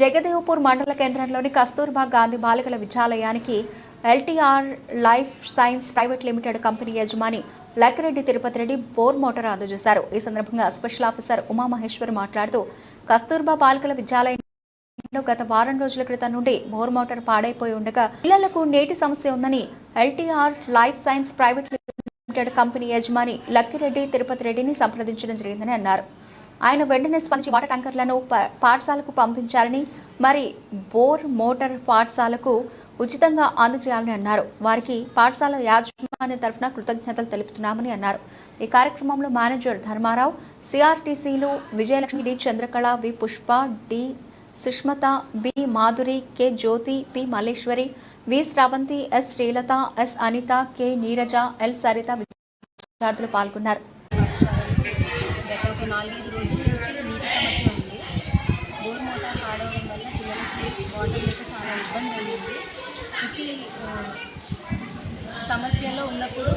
జగదేవ్పూర్ మండల కేంద్రంలోని కస్తూర్బా గాంధీ బాలికల విద్యాలయానికి LTR life science private limited company యజమాని లక్కిరెడ్డి తిరుపతి రెడ్డి బోర్ మోటార్ అందజేశారు. ఈ సందర్భంగా స్పెషల్ ఆఫీసర్ ఉమామహేశ్వర్ మాట్లాడుతూ కస్తూర్బా బాలికల విద్యాలయం గత వారం రోజుల క్రితం నుండి బోర్ మోటార్ పాడైపోయి ఉండగా పిల్లలకు నేటి సమస్య ఉందని LTR life science private limited company యజమాని లక్కిరెడ్డి తిరుపతి రెడ్డిని సంప్రదించడం జరిగిందని అన్నారు. ఆయన వెంటనే స్పందించి వాటర్ ట్యాంకర్లను ప- పాఠశాలకు పంపించాలని మరి బోర్ మోటార్ పాఠశాలకు ఉచితంగా అందజేయాలని అన్నారు. వారికి పాఠశాల యాజమాన్య తరఫున కృతజ్ఞతలు తెలుపుతున్నామని అన్నారు. ఈ కార్యక్రమంలో manager Dharmarao సిఆర్టీసీలు Vijayalakshmi D Chandrakala V Pushpa D Sushmatha B Madhuri K Jyothi P Malleswari V Sravanthi S Srilatha S Anitha K Neeraja L Saritha విద్యార్థులు పాల్గొన్నారు. ఒక నాలుగైదు రోజుల నుంచి నీటి సమస్య ఉంది. బోర్ మోటార్ పాడవడం వల్ల పిల్లలకి వాటర్ లేక చాలా ఇబ్బంది అయ్యింది. ఇట్టి సమస్యలో ఉన్నప్పుడు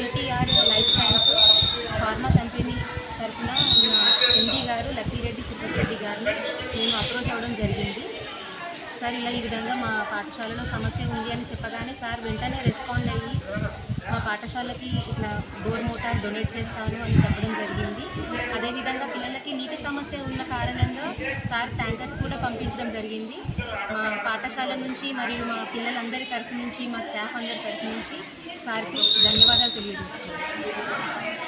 NTR life science pharma company తరఫున ఎండీ గారు లక్కీరెడ్డి సుబ్బరెడ్డి గారిని మేము అప్రోచ్ అవ్వడం జరిగింది. సార్ ఇలా ఈ విధంగా మా పాఠశాలలో సమస్య ఉంది అని చెప్పగానే సార్ వెంటనే రెస్పాండ్ అయ్యి పాఠశాలకి ఇట్లా డోర్ మోటార్ డొనేట్ చేస్తాను అని చెప్పడం జరిగింది. అదేవిధంగా పిల్లలకి నీటి సమస్య ఉన్న కారణంగా సార్ ట్యాంకర్స్ కూడా పంపించడం జరిగింది. మా పాఠశాల నుంచి మరియు మా పిల్లలందరి తరఫు నుంచి మా స్టాఫ్ అందరి తరఫు నుంచి సార్కి ధన్యవాదాలు తెలియజేస్తున్నాను.